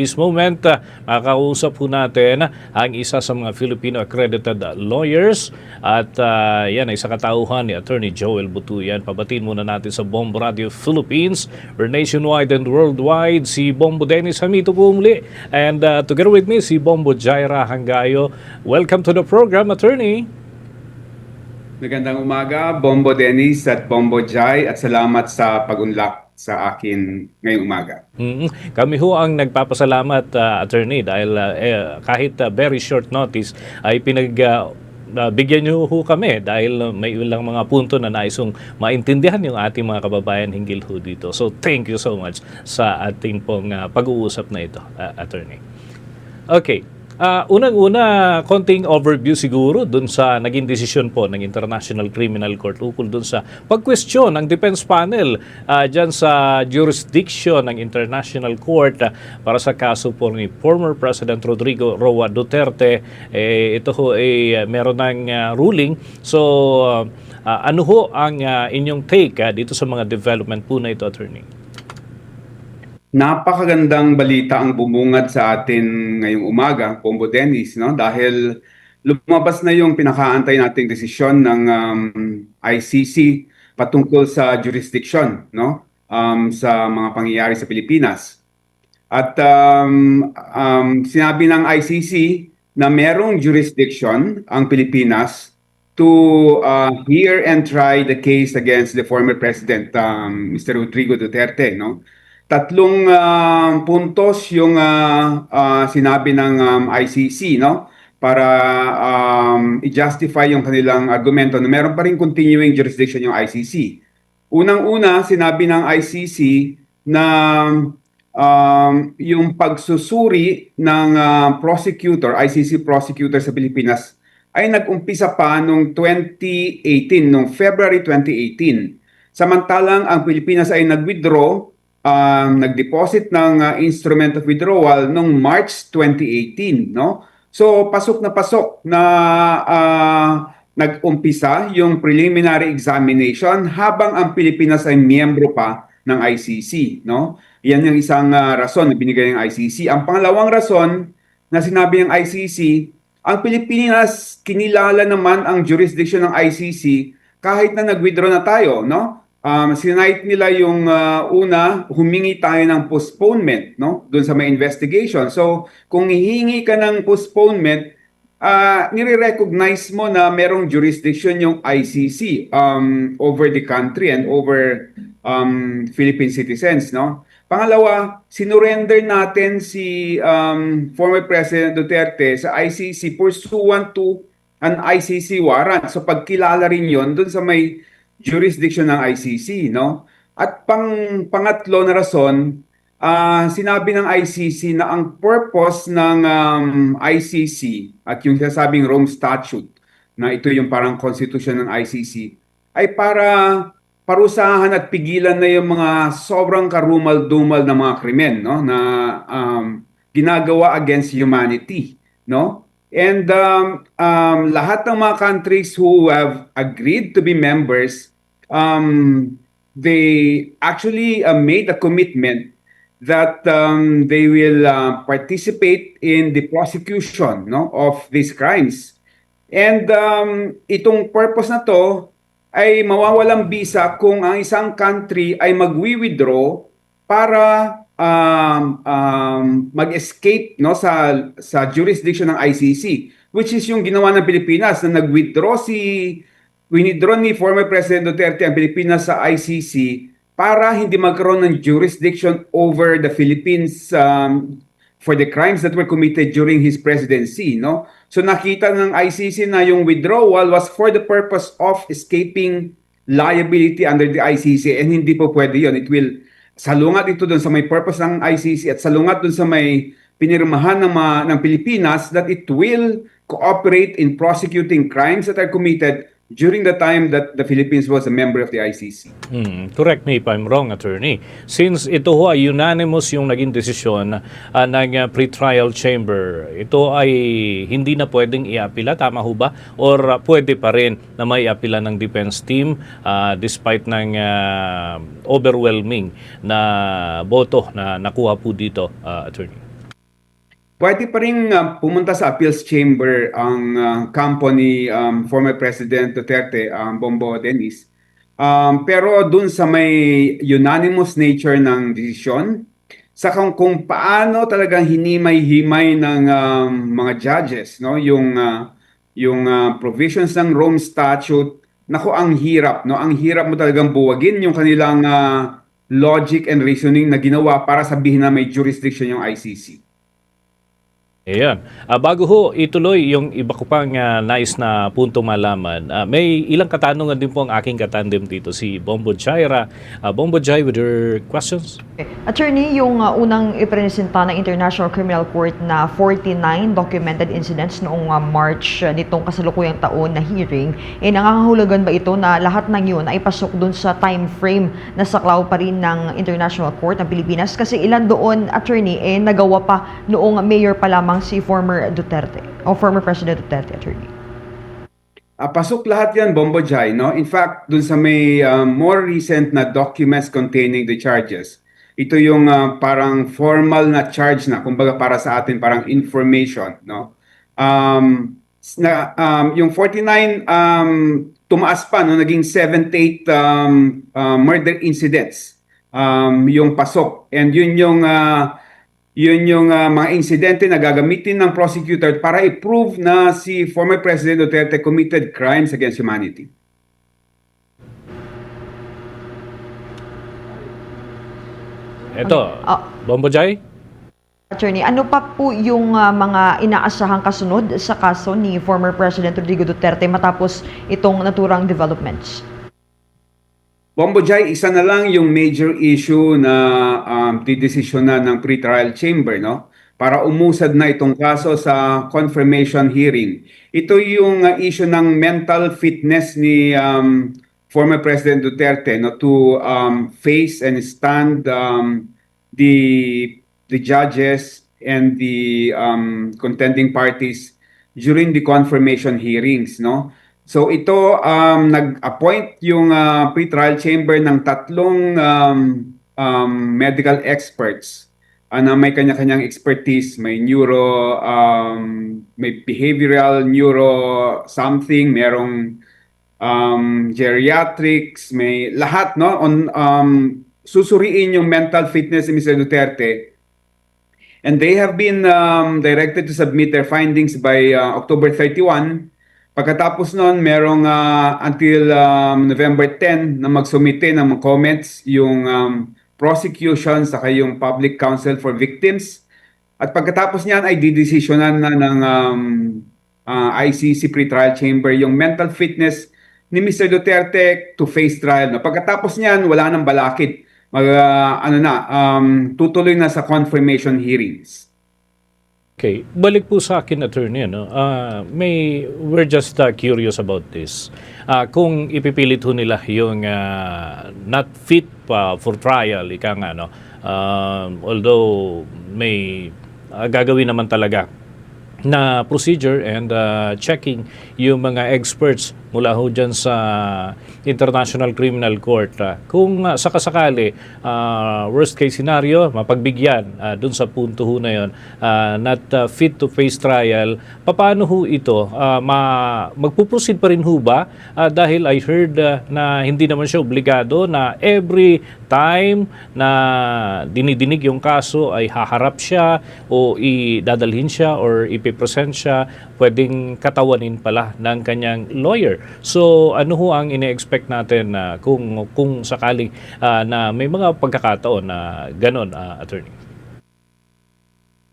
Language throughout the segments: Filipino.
this moment, uh, makakausap po natin ang isa sa mga Filipino accredited lawyers at uh, yan ay sa katauhan ni Attorney Joel Butuyan. Pabatiin muna natin sa Bombo Radio Philippines, or nationwide and worldwide, si Bombo Dennis Hamito po. And uh, together with me, si Bombo Jaira Hangayo. Welcome to the program, Attorney. Magandang umaga, Bombo Dennis at Bombo Jai at salamat sa pag-unlock sa akin ngayong umaga. Mm, Kami ho ang nagpapasalamat, uh, attorney, dahil uh, eh, kahit uh, very short notice ay pinag uh, uh, bigyan niyo ho kami dahil may ilang mga punto na naisong maintindihan yung ating mga kababayan hinggil ho dito. So thank you so much sa ating pong uh, pag-uusap na ito, uh, attorney. Okay. Ah, unang-una, konting overview siguro dun sa naging desisyon po ng International Criminal Court ukol dun sa pag-question ng defense panel ah, dyan sa jurisdiction ng International Court ah, para sa kaso po ni former President Rodrigo Roa Duterte. Eh, ito ho ay meron ng ah, ruling. So, ah, ah, ano ho ang ah, inyong take ah, dito sa mga development po na ito, Attorney? Napakagandang balita ang bumungad sa atin ngayong umaga, Bombo Dennis, no? dahil lumabas na yung pinakaantay nating desisyon ng um, ICC patungkol sa jurisdiction no? um, sa mga pangyayari sa Pilipinas. At um, um, sinabi ng ICC na merong jurisdiction ang Pilipinas to uh, hear and try the case against the former president um, Mr. Rodrigo Duterte no tatlong ah, puntos yung ah, ah, sinabi ng um, ICC no para um, i-justify yung kanilang argumento na meron pa rin continuing jurisdiction yung ICC. Unang-una, sinabi ng ICC na um, yung pagsusuri ng ah, prosecutor, ICC prosecutor sa Pilipinas ay nag-umpisa pa noong 2018, noong February 2018. Samantalang ang Pilipinas ay nag-withdraw um, nag-deposit ng uh, instrument of withdrawal noong March 2018, no? So pasok na pasok na uh, nag-umpisa yung preliminary examination habang ang Pilipinas ay miyembro pa ng ICC, no? Yan yung isang uh, rason na binigay ng ICC. Ang pangalawang rason na sinabi ng ICC, ang Pilipinas kinilala naman ang jurisdiction ng ICC kahit na nag-withdraw na tayo, no? Um, sinight nila yung uh, una, humingi tayo ng postponement no? doon sa may investigation. So, kung hihingi ka ng postponement, uh, nire-recognize mo na merong jurisdiction yung ICC um, over the country and over um, Philippine citizens. No? Pangalawa, sinurrender natin si um, former President Duterte sa ICC pursuant to an ICC warrant. So pagkilala rin yon doon sa may jurisdiction ng ICC, no? At pang pangatlo na rason, ah, sinabi ng ICC na ang purpose ng um, ICC at yung sinasabing Rome Statute na ito yung parang constitution ng ICC ay para parusahan at pigilan na yung mga sobrang karumal-dumal na mga krimen no na um, ginagawa against humanity no And um, um, lahat ng mga countries who have agreed to be members, um, they actually uh, made a commitment that um, they will uh, participate in the prosecution no, of these crimes. And um, itong purpose na to ay mawawalang bisa kung ang isang country ay magwi-withdraw para um, um, mag-escape no sa sa jurisdiction ng ICC which is yung ginawa ng Pilipinas na nag-withdraw si withdraw ni former President Duterte ang Pilipinas sa ICC para hindi magkaroon ng jurisdiction over the Philippines um, for the crimes that were committed during his presidency no? So nakita ng ICC na yung withdrawal was for the purpose of escaping liability under the ICC and hindi po pwede yon it will salungat ito doon sa may purpose ng ICC at salungat doon sa may pinirmahan ng, mga, ng Pilipinas that it will cooperate in prosecuting crimes that are committed during the time that the Philippines was a member of the ICC. Hmm, correct me if I'm wrong, attorney. Since ito ho ay unanimous yung naging desisyon uh, ng uh, pre-trial chamber, ito ay hindi na pwedeng iapila, tama ho ba? Or uh, pwede pa rin na may apila ng defense team uh, despite ng uh, overwhelming na boto na nakuha po dito, uh, attorney? Pwede pa rin ah, pumunta sa appeals chamber ang ah, kampo ni um, former President Duterte, um, Bombo Dennis. Um, pero dun sa may unanimous nature ng desisyon, sa kung, kung paano talagang hinimay-himay ng um, mga judges, no, yung ah, yung ah, provisions ng Rome Statute, nako ang hirap, no, ang hirap mo talagang buwagin yung kanilang ah, logic and reasoning na ginawa para sabihin na may jurisdiction yung ICC. Ayan. Ah, bago ho ituloy yung iba ko pang ah, nais na punto malaman, ah, may ilang katanungan din po ang aking katandem dito, si Bombo Jaira. Ah, Bombo Jai, with your questions? Attorney, yung uh, unang ipresenta ng International Criminal Court na 49 documented incidents noong uh, March uh, nitong kasalukuyang taon na hearing, eh nangangahulugan ba ito na lahat ng yun ay pasok dun sa time frame na saklaw pa rin ng International Court ng Pilipinas? Kasi ilan doon, attorney, eh nagawa pa noong mayor pa lamang si former Duterte o former President Duterte, attorney. Ah, pasok lahat yan, Bombo Jai, no? In fact, dun sa may ah, more recent na documents containing the charges, ito yung ah, parang formal na charge na, kumbaga para sa atin, parang information, no? Um, na, um, yung 49, um, tumaas pa, no? Naging 78 um, ah, murder incidents um, yung pasok. And yun yung ah, yun yung ah, mga insidente na gagamitin ng prosecutor para i-prove na si former President Duterte committed crimes against humanity. Ito, Ah. Bombo Jai? Attorney, ano pa po yung uh, mga inaasahang kasunod sa kaso ni former President Rodrigo Duterte matapos itong naturang developments? Bombo Jai, isa na lang yung major issue na um, didesisyon na ng pretrial chamber, no? Para umusad na itong kaso sa confirmation hearing. Ito yung uh, issue ng mental fitness ni um, former President Duterte no, to um, face and stand um, the the judges and the um, contending parties during the confirmation hearings, no? So ito um, nag-appoint yung uh, pretrial chamber ng tatlong um, um, medical experts uh, na may kanya-kanyang expertise, may neuro, um, may behavioral neuro something, merong um, geriatrics, may lahat no on um, susuriin yung mental fitness ni Mr. Duterte And they have been um, directed to submit their findings by uh, October 31. Pagkatapos nun, merong uh, until um, November 10 na magsumite ng comments yung um, prosecution saka yung public counsel for victims. At pagkatapos niyan ay didesisyonan na ng um, uh, ICC pretrial chamber yung mental fitness ni Mr. Duterte to face trial. Pagkatapos niyan, wala nang balakid mag ah, ano na um, tutuloy na sa confirmation hearings. Okay, balik po sa akin, attorney, ano, ah, may, we're just ah, curious about this. Ah, kung ipipilit ho nila yung ah, not fit pa for trial, ika nga, no, um, although may ah, gagawin naman talaga na procedure and ah, checking yung mga experts mula ho dyan sa International Criminal Court. Ah, kung uh, sakasakali, ah, worst case scenario, mapagbigyan ah, dun sa punto ho na yun, ah, not ah, fit to face trial, paano ho ito? Ah, ma magpuproceed pa rin ho ba? Ah, dahil I heard ah, na hindi naman siya obligado na every time na dinidinig yung kaso ay haharap siya o idadalhin siya or ipipresent siya, pwedeng katawanin pala ng kanyang lawyer. So ano ho ang ine-expect natin na kung kung sakaling ah, na may mga pagkakataon na ganon, ah, attorney?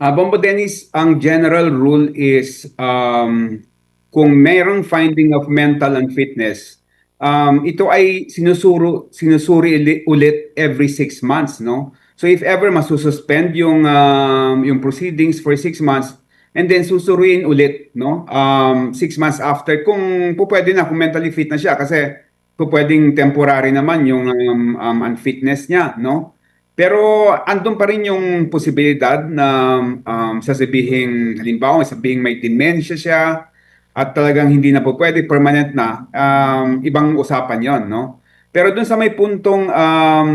Ah, Bombo Dennis, ang general rule is um, kung mayroong finding of mental unfitness, um, ito ay sinusuro, sinusuri ulit every six months, no? So if ever masususpend yung, um, yung proceedings for six months, and then susuruin ulit, no? Um, six months after, kung po na, kung mentally fit na siya, kasi po temporary naman yung um, um, unfitness niya, no? Pero andun pa rin yung posibilidad na um, sasabihin, halimbawa, sabihin may dementia siya at talagang hindi na po pwede, permanent na, um, ibang usapan yon no? Pero dun sa may puntong um,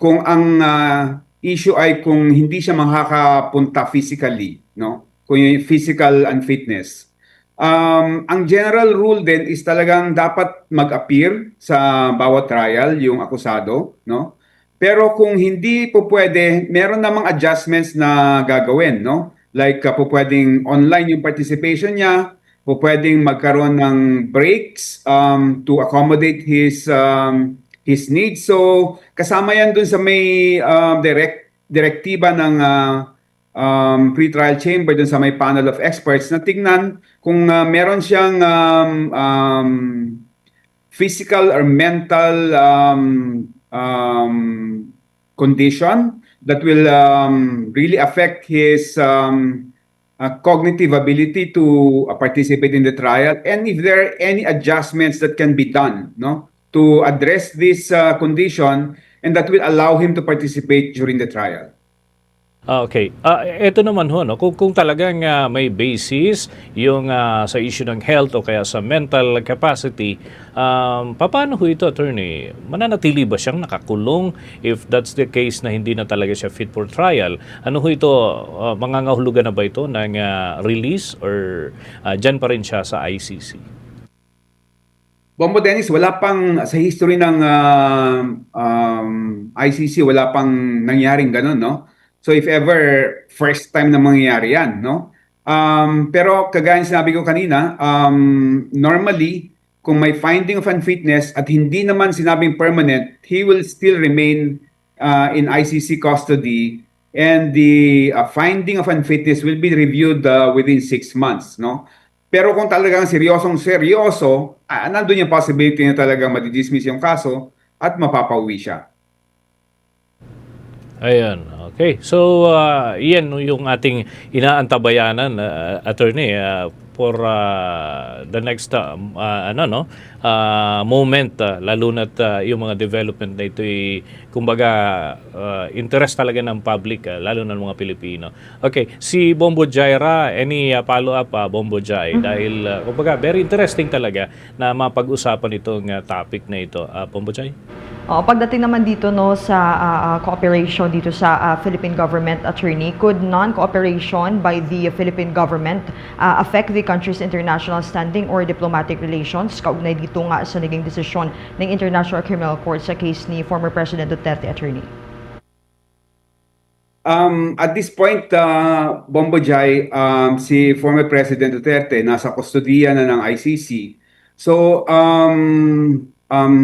kung ang ah, issue ay kung hindi siya makakapunta physically, no? Kung yung physical unfitness. Um, ang general rule din is talagang dapat mag-appear sa bawat trial yung akusado, no? Pero kung hindi po pwede, meron namang adjustments na gagawin, no? Like uh, po pwedeng online yung participation niya, po pwedeng magkaroon ng breaks um, to accommodate his um, his needs. So kasama yan dun sa may um, direct direktiba ng uh, um, pre-trial chamber dun sa may panel of experts na tingnan kung uh, meron siyang um, um, physical or mental um, um, condition that will um, really affect his um, uh, cognitive ability to uh, participate in the trial and if there are any adjustments that can be done no to address this uh, condition and that will allow him to participate during the trial Ah, okay. Ah, ito naman ho, no? kung, kung talagang ah, may basis yung ah, sa issue ng health o kaya sa mental capacity, um, paano ho ito, attorney? Mananatili ba siyang nakakulong if that's the case na hindi na talaga siya fit for trial? Ano ho ito, ah, mangangahulugan na ba ito ng ah, release or ah, dyan pa rin siya sa ICC? Bombo Dennis, wala pang sa history ng uh, um, ICC, wala pang nangyaring ganun, no? So if ever, first time na mangyayari yan, no? Um, pero kagaya sinabi ko kanina, um, normally, kung may finding of unfitness at hindi naman sinabing permanent, he will still remain uh, in ICC custody and the uh, finding of unfitness will be reviewed uh, within six months, no? Pero kung talagang seryosong seryoso, ah, nandun yung possibility na talagang madidismiss yung kaso at mapapauwi siya. Ayan, okay. So, uh, yan yung ating inaantabayanan, uh, attorney, uh, for uh, the next uh, uh, ano no uh, moment uh, lalo na't uh, yung mga development na ito ay kumbaga uh, interest talaga ng public uh, lalo na ng mga Pilipino. Okay, si Bombo Jaira, any uh, follow up uh, Bombo Jai dahil uh, kumbaga very interesting talaga na mapag-usapan itong uh, topic na ito. Uh, Bombo Jai? Oh, pagdating naman dito no sa ah, ah, cooperation dito sa ah, Philippine government attorney, could non-cooperation by the Philippine government ah, affect the country's international standing or diplomatic relations? Kaugnay dito nga sa naging desisyon ng International Criminal Court sa case ni former President Duterte attorney. Um, at this point, uh, Bombo Jai, um, si former President Duterte nasa kustodiya na ng ICC. So, um, um,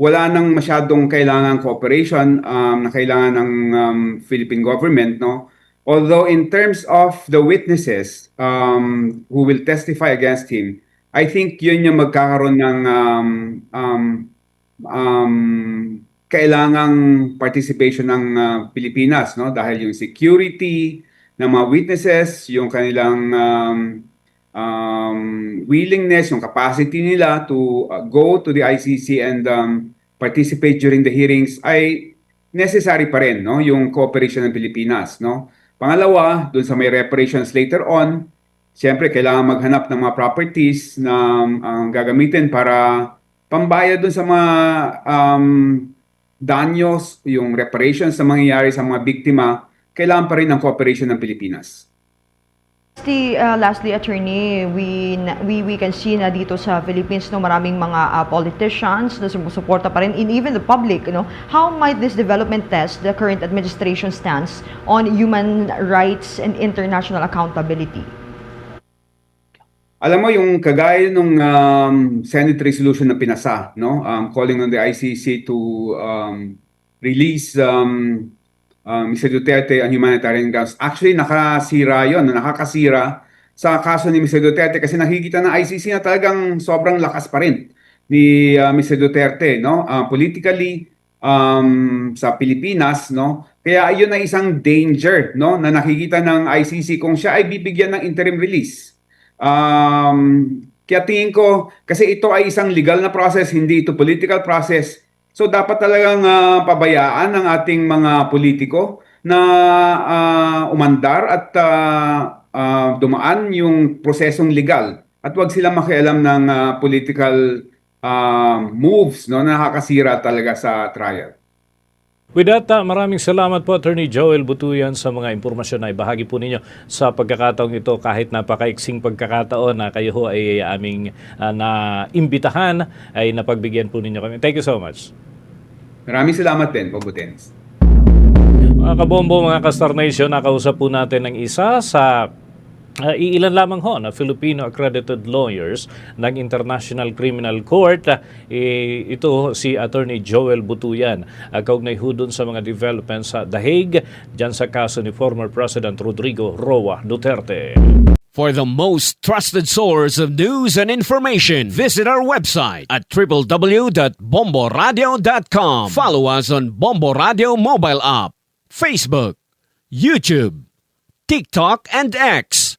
wala nang masyadong kailangan cooperation um, na kailangan ng um, Philippine government, no? Although in terms of the witnesses um, who will testify against him, I think yun yung magkakaroon ng um, um, um, kailangang participation ng uh, Pilipinas, no? Dahil yung security ng mga witnesses, yung kanilang um, um, willingness, yung capacity nila to uh, go to the ICC and um, participate during the hearings ay necessary pa rin, no? Yung cooperation ng Pilipinas, no? Pangalawa, dun sa may reparations later on, siyempre kailangan maghanap ng mga properties na ang gagamitin para pambayad dun sa mga um, danyos, yung reparations na mangyayari sa mga biktima, kailangan pa rin ng cooperation ng Pilipinas. Lastly, uh, lastly, attorney, we, we we can see na dito sa Philippines no maraming mga uh, politicians na sumusuporta pa rin and even the public, no. How might this development test the current administration stance on human rights and international accountability? Alam mo yung kagaya nung um, Senate resolution na pinasa, no? Um, calling on the ICC to um, release um, um, Mr. Duterte on humanitarian grounds. Actually, nakasira yon, nakakasira sa kaso ni Mr. Duterte kasi nakikita ng ICC na talagang sobrang lakas pa rin ni uh, Mr. Duterte, no? Uh, politically um, sa Pilipinas, no? Kaya yun ay isang danger, no? Na nakikita ng ICC kung siya ay bibigyan ng interim release. Um, kaya tingin ko, kasi ito ay isang legal na process, hindi ito political process. So dapat talagang ah, pabayaan ng ating mga politiko na ah, umandar at ah, ah, dumaan yung prosesong legal at wag sila makialam ng ah, political ah, moves no na nakakasira talaga sa trial. With that, ah, maraming salamat po Attorney Joel Butuyan sa mga impormasyon na ibahagi po ninyo sa pagkakataong ito kahit napakaiksing pagkakataon na kayo ho ay aming ah, na-imbitahan ay napagbigyan po ninyo kami. Thank you so much. Maraming salamat din, Dennis. Mga kabombo, mga Kastar Nation, nakausap po natin ng isa sa uh, iilan lamang ho na Filipino accredited lawyers ng International Criminal Court. Uh, ito si Attorney Joel Butuyan. Uh, kaugnay ho dun sa mga developments sa The Hague, dyan sa kaso ni former President Rodrigo Roa Duterte. For the most trusted source of news and information, visit our website at www.bomboradio.com. Follow us on Bombo Radio mobile app, Facebook, YouTube, TikTok, and X,